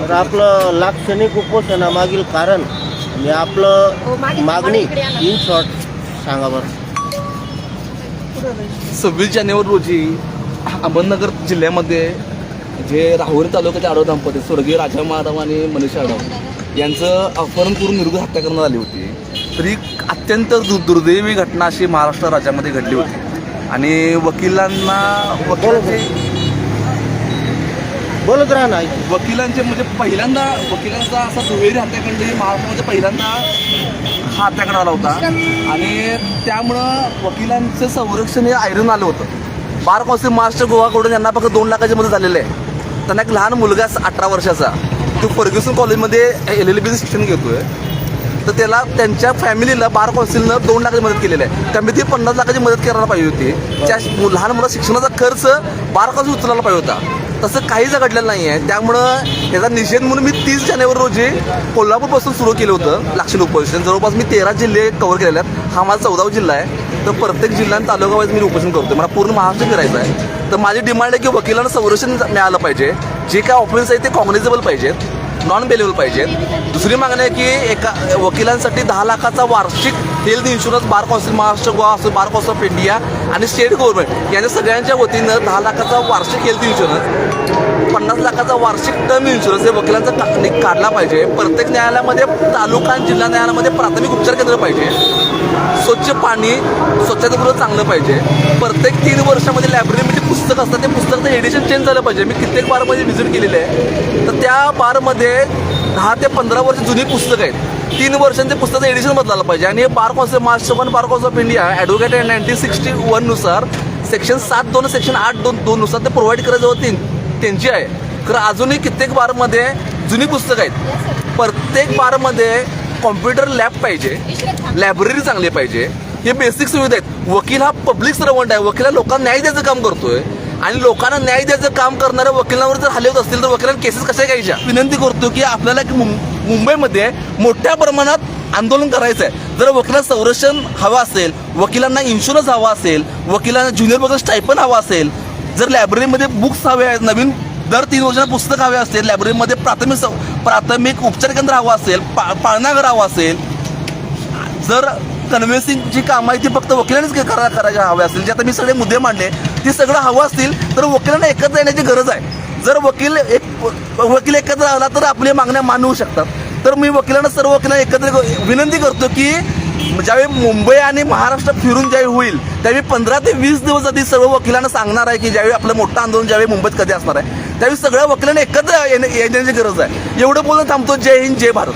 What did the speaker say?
तर आपलं लाक्षणिक उपोषणामागील कारण आणि आपलं मागणी इन शॉर्ट सांगा बरं. सव्वीस जानेवारी रोजी अहमदनगर जिल्ह्यामध्ये जे राहुरी तालुक्याचे आडव दाम्पत्य स्वर्गीय राजा महाराव आणि मनीषा आडव यांचं अपहरण करून निर्गुण हत्या करण्यात आली होती. तर ही अत्यंत दु दुर्दैवी घटना अशी महाराष्ट्र राज्यामध्ये घडली होती. आणि वकिलांना वकिलांचे बोलत राहा ना. वकिलांचे म्हणजे पहिल्यांदा वकिलांचा असा दुहेरी हत्याकांड महाराष्ट्रामध्ये पहिल्यांदा हा हत्याकांड आला होता. आणि त्यामुळं वकिलांचं संरक्षण हे आयरन आलं होतं. बार कौन्सिल महाराष्ट्र गोवाकडून यांना फक्त दोन लाखाची मदत झालेलं आहे. त्यांना एक लहान मुलगा अठरा वर्षाचा. तो फर्ग्युसन कॉलेजमध्ये एल एल बीचं शिक्षण घेतोय. तर त्याला त्यांच्या फॅमिलीला बार कौन्सिलनं दोन लाखाची मदत केलेली आहे. त्यामुळे ती पन्नास लाखाची मदत करायला पाहिजे होती. त्या लहान मुला शिक्षणाचा खर्च बार कौन्सिल उचलायला पाहिजे होता. तसं काहीच घडलेलं नाही आहे त्यामुळं याचा निषेध म्हणून मी तीस जानेवारी रोजी कोल्हापूरपासून सुरू केलं होतं लाक्षणिक उपोषण. जवळपास मी तेरा जिल्हे कव्हर केलेले आहेत. हा माझा चौदावा जिल्हा आहे. तर प्रत्येक जिल्हा आणि तालुका वाईज मी उपोषण करतो मला पूर्ण महाराष्ट्र फिरायचं आहे. तर माझी डिमांड आहे की वकिलांना संरक्षण मिळालं पाहिजे. जे काय ऑफेन्स आहे ते कॉग्नेजेबल पाहिजेत. नॉन बेलेबल पाहिजेत दुसरी मागणी आहे की एका वकिलांसाठी दहा लाखाचा वार्षिक health insurance bar council Maharashtra Goa असो बार कौन्सिल ऑफ इंडिया आणि स्टेट गव्हर्नमेंट यांच्या सगळ्यांच्या वतीनं दहा लाखाचा वार्षिक हेल्थ इन्शुरन्स पन्नास लाखाचा वार्षिक टर्म इन्शुरन्स हे वकिलांचा का- काढला पाहिजे. प्रत्येक न्यायालयामध्ये तालुका आणि जिल्हा न्यायालयामध्ये प्राथमिक उपचार केंद्र पाहिजे. स्वच्छ पाणी स्वच्छतागृह चांगलं पाहिजे. प्रत्येक तीन वर्षामध्ये लायब्ररीमध्ये पुस्तक असतं ते पुस्तकचं एडिशन चेंज झालं पाहिजे. मी कित्येक बारमध्ये व्हिजिट केलेलं आहे. तर त्या बारमध्ये दहा ते पंधरा वर्ष जुनी पुस्तकं आहेत. तीन वर्षांचे पुस्तकाचं एडिशन बदलायला पाहिजे. आणि हे bar council Maharashtra one bar council of India advocate nineteen sixty वननुसार section सात दोन सेक्शन आठ दोन दोननुसार ते प्रोव्हाइड करायचं होती त्यांची आहे. तर अजूनही कित्येक बारमध्ये जुनी पुस्तकं आहेत. प्रत्येक बारमध्ये कॉम्प्युटर लॅब पाहिजे लायब्ररी चांगली पाहिजे हे बेसिक सुविधा आहेत. वकील हा पब्लिक सर्वंट आहे. वकील लोकांना न्याय द्यायचं काम करतोय आणि लोकांना न्याय द्यायचं काम करणाऱ्या वकिलांवर जर हल्ले होत असतील तर वकिलांना केसेस कशा घ्यायच्या? विनंती करतो की आपल्याला मुंबईमध्ये मोठ्या प्रमाणात आंदोलन करायचं आहे जर वकिलांना संरक्षण हवं असेल वकिलांना इन्शुरन्स हवा असेल वकिलांना ज्युनियर वगैरे स्टायपन हवा असेल जर लायब्ररीमध्ये बुक्स हवे आहेत नवीन दर तीन वर्षांना पुस्तक हवे असतील लायब्ररीमध्ये प्राथमिक प्राथमिक उपचार केंद्र हवं असेल पा पाळणाघर हवं असेल जर कन्व्हिन्सिंग जी कामं आहे ती फक्त वकिलांनीच करा करायला हवे असतील जे आता मी सगळे मुद्दे मांडले ती सगळं हवं असतील तर वकिलांना एकत्र येण्याची गरज आहे. जर वकील एक वकील एकत्र आला तर आपली मागण्या मान्य होऊ शकतात. तर मी वकिलांना सर्व वकिलांना एकत्र विनंती करतो की ज्यावेळी मुंबई आणि महाराष्ट्र फिरून ज्यावेळी होईल त्यावेळी पंधरा ते वीस दिवस आधी सर्व वकिलांना सांगणार आहे की ज्यावेळी आपलं मोठं आंदोलन ज्यावेळी मुंबईत कधी असणार आहे त्यावेळी सगळ्या वकिलांना एकत्र येण्याची गरज आहे. एवढं बोलून थांबतो. जय हिंद जय भारत.